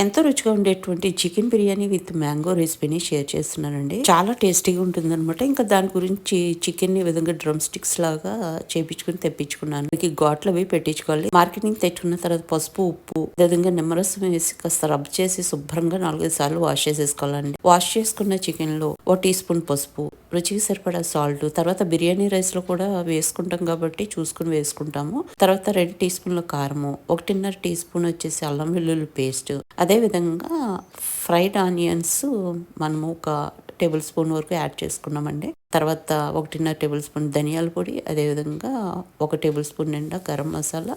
ఎంతో రుచిగా ఉండేటువంటి చికెన్ బిర్యానీ విత్ మ్యాంగో రెసిపీని షేర్ చేస్తున్నానండి. చాలా టేస్టీగా ఉంటుంది అనమాట ఇంకా దాని గురించి చికెన్ని ఈ విధంగా డ్రమ్ స్టిక్స్ లాగా చేపించుకుని తెప్పించుకున్నాను. మీకు ఘాట్లు అవి పెట్టించుకోవాలి. మార్కెటింగ్ తెచ్చుకున్న తర్వాత పసుపు ఉప్పు విధంగా నిమ్మరసం వేసి కాస్త రబ్ చేసి శుభ్రంగా నాలుగైదు సార్లు వాష్ చేసేసుకోవాలండి. వాష్ చేసుకున్న చికెన్లో ఓ టీ స్పూన్ పసుపు రుచికి సరిపడా సాల్ట్ తర్వాత బిర్యానీ రైస్లో కూడా వేసుకుంటాం కాబట్టి చూసుకుని వేసుకుంటాము. తర్వాత రెండు టీ స్పూన్ల కారము ఒకటిన్నర టీ స్పూన్ వచ్చేసి అల్లం వెల్లుల్లి పేస్ట్. అదే విధంగా ఫ్రైడ్ ఆనియన్స్ మనము ఒక టేబుల్ స్పూన్ వరకు యాడ్ చేసుకున్నామండి. తర్వాత ఒకటిన్నర టేబుల్ స్పూన్ ధనియాల పొడి అదేవిధంగా ఒక టేబుల్ స్పూన్ నిండా గరం మసాలా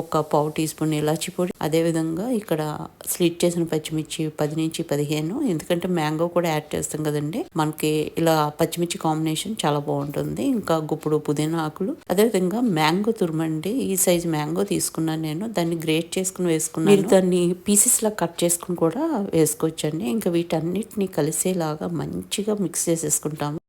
ఒక పావు టీ స్పూన్ ఇలాచి పొడి అదే విధంగా ఇక్కడ స్లిట్ చేసిన పచ్చిమిర్చి పది నుంచి పదిహేను ఎందుకంటే మ్యాంగో కూడా యాడ్ చేస్తాం కదండి. మనకి ఇలా పచ్చిమిర్చి కాంబినేషన్ చాలా బాగుంటుంది. ఇంకా గుప్పుడు పుదీనా ఆకులు. అదే విధంగా మ్యాంగో తురమండి. ఈ సైజ్ మ్యాంగో తీసుకున్నాను నేను. దాన్ని గ్రేట్ చేసుకుని వేసుకున్నాను. మీరు దాన్ని పీసెస్ లా కట్ చేసుకుని కూడా వేసుకోవచ్చండి. ఇంకా వీటన్నిటిని కలిసేలాగా మంచిగా మిక్స్ చేసేసుకుంటాము.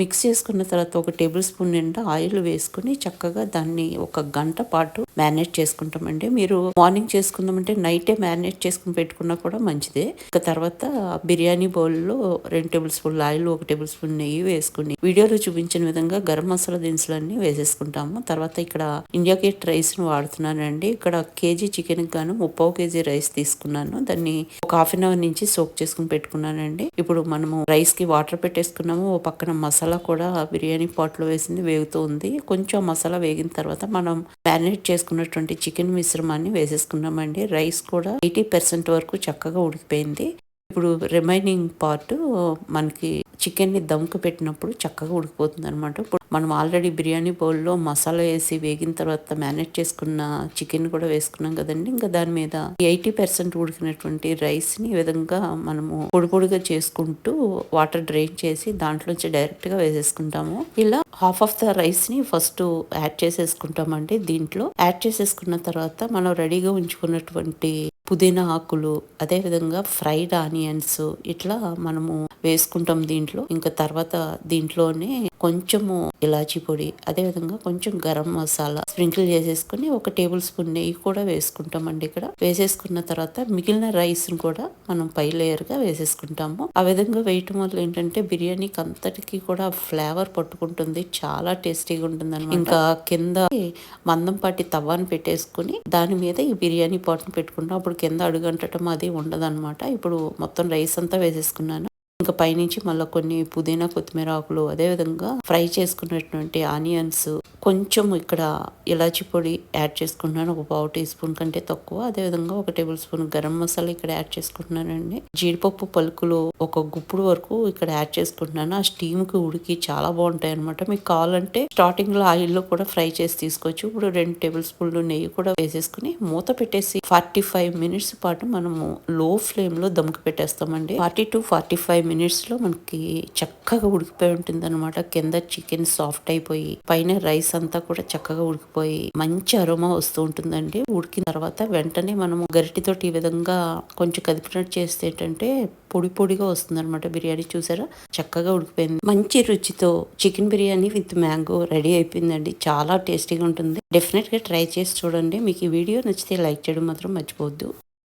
మిక్స్ చేసుకున్న తర్వాత ఒక టేబుల్ స్పూన్ నిండా ఆయిల్ వేసుకుని చక్కగా దాన్ని ఒక గంట పాటు మ్యారినేట్ చేసుకుంటామండి. మీరు మార్నింగ్ చేసుకుందామంటే నైటే మ్యారినేట్ చేసుకుని పెట్టుకున్నా కూడా మంచిదే. ఇక తర్వాత బిర్యానీ బౌల్లో రెండు టేబుల్ స్పూన్ ఆయిల్ ఒక టేబుల్ స్పూన్ నెయ్యి వేసుకుని వీడియోలో చూపించిన విధంగా గరం మసాలా దినుసులన్నీ వేసేసుకుంటాము. తర్వాత ఇక్కడ ఇండియా గేట్ రైస్ను వాడుతున్నానండి. ఇక్కడ కేజీ చికెన్ గాను ముప్పావు కేజీ రైస్ తీసుకున్నాను. దాన్ని ఒక హాఫ్ అన్ అవర్ నుంచి సోక్ చేసుకుని పెట్టుకున్నానండి. ఇప్పుడు మనము రైస్కి వాటర్ పెట్టేసుకున్నాము. ఓ పక్కన మసాలా మసాలా కూడా బిర్యానీ పాట్లో వేసింది వేగుతూ ఉంది. కొంచెం మసాలా వేగిన తర్వాత మనం మ్యారినేట్ చేసుకున్నటువంటి చికెన్ మిశ్రమాన్ని వేసేసుకున్నామండి. రైస్ కూడా ఎయిటీ పర్సెంట్ వరకు చక్కగా ఉడికిపోయింది. ఇప్పుడు రిమైనింగ్ పార్ట్ మనకి చికెన్ని దమ్కు పెట్టినప్పుడు చక్కగా ఉడికిపోతుంది అనమాట ఇప్పుడు మనం ఆల్రెడీ బిర్యానీ బౌల్లో మసాలా వేసి వేగిన తర్వాత మేనేజ్ చేసుకున్న చికెన్ కూడా వేసుకున్నాం కదండి. ఇంకా దాని మీద ఎయిటీ పర్సెంట్ ఉడికినటువంటి రైస్ని ఈ విధంగా మనము పొడి పొడిగా చేసుకుంటూ వాటర్ డ్రైన్ చేసి దాంట్లోంచి డైరెక్ట్గా వేసేసుకుంటాము. ఇలా హాఫ్ ఆఫ్ ద రైస్ని ఫస్ట్ యాడ్ చేసేసుకుంటామండి. దీంట్లో యాడ్ చేసేసుకున్న తర్వాత మనం రెడీగా ఉంచుకున్నటువంటి పుదీనా ఆకులు అదే విధంగా ఫ్రైడ్ ఆనియన్స్ ఇట్లా మనము వేసుకుంటాం దీంట్లో. ఇంకా తర్వాత దీంట్లోనే కొంచెము ఇలాచీ పొడి అదే విధంగా కొంచెం గరం మసాలా స్ప్రింకిల్ చేసేసుకుని ఒక టేబుల్ స్పూన్ నెయ్యి కూడా వేసుకుంటామండి ఇక్కడ. వేసేసుకున్న తర్వాత మిగిలిన రైస్ కూడా మనం పై లేయర్గా వేసేసుకుంటాము. ఆ విధంగా వేయటం వల్ల ఏంటంటే బిర్యానీకి అంతటికి కూడా ఫ్లేవర్ పట్టుకుంటుంది. చాలా టేస్టీగా ఉంటుంది అనమాట ఇంకా కింద మందం పాటి తవ్వాన్ని పెట్టేసుకుని దాని మీద ఈ బిర్యానీ పాట్ను పెట్టుకుంటాం. అప్పుడు కింద అడుగంటటం అది ఉండదన్నమాట. ఇప్పుడు మొత్తం రైస్ అంతా వేసేసుకున్నాను. ఇంకా పైనుంచి మళ్ళీ కొన్ని పుదీనా కొత్తిమీర ఆకులు అదేవిధంగా ఫ్రై చేసుకున్నటువంటి ఆనియన్స్ కొంచెం ఇక్కడ ఇలాచి పొడి యాడ్ చేసుకుంటున్నాను. ఒక పావు టీ స్పూన్ కంటే తక్కువ. అదేవిధంగా ఒక టేబుల్ స్పూన్ గరం మసాలా ఇక్కడ యాడ్ చేసుకుంటున్నానండి. జీడిపప్పు పలుకులు ఒక గుప్పుడు వరకు ఇక్కడ యాడ్ చేసుకుంటున్నాను. ఆ స్టీమ్కి ఉడికి చాలా బాగుంటాయి అనమాట మీకు కావాలంటే స్టార్టింగ్లో ఆయిల్లో కూడా ఫ్రై చేసి తీసుకోవచ్చు. ఇప్పుడు రెండు టేబుల్ స్పూన్లు నెయ్యి కూడా వేసేసుకుని మూత పెట్టేసి ఫార్టీ ఫైవ్ మినిట్స్ పాటు మనము లో ఫ్లేమ్లో దమ్కి పెట్టేస్తామండి. ఫార్టీ టు ఫార్టీ ఫైవ్ మినిట్స్లో మనకి చక్కగా ఉడికిపోయి ఉంటుంది అనమాట కింద చికెన్ సాఫ్ట్ అయిపోయి పైన రైస్ అంతా కూడా చక్కగా ఉడికిపోయి మంచి అరోమా వస్తూ ఉంటుందండి. ఉడికిన తర్వాత వెంటనే మనము గరిటితోటి ఈ విధంగా కొంచెం కదిపినట్టు చేస్తే ఏంటంటే పొడి పొడిగా వస్తుందనమాట బిర్యానీ చూసారా? చక్కగా ఉడికిపోయింది. మంచి రుచితో chicken biryani with mango ready అయిపోయిందండి. చాలా టేస్టీగా ఉంటుంది. డెఫినెట్గా ట్రై చేసి చూడండి. మీకు ఈ వీడియో నచ్చితే లైక్ చేయడం మాత్రం మర్చిపోవద్దు.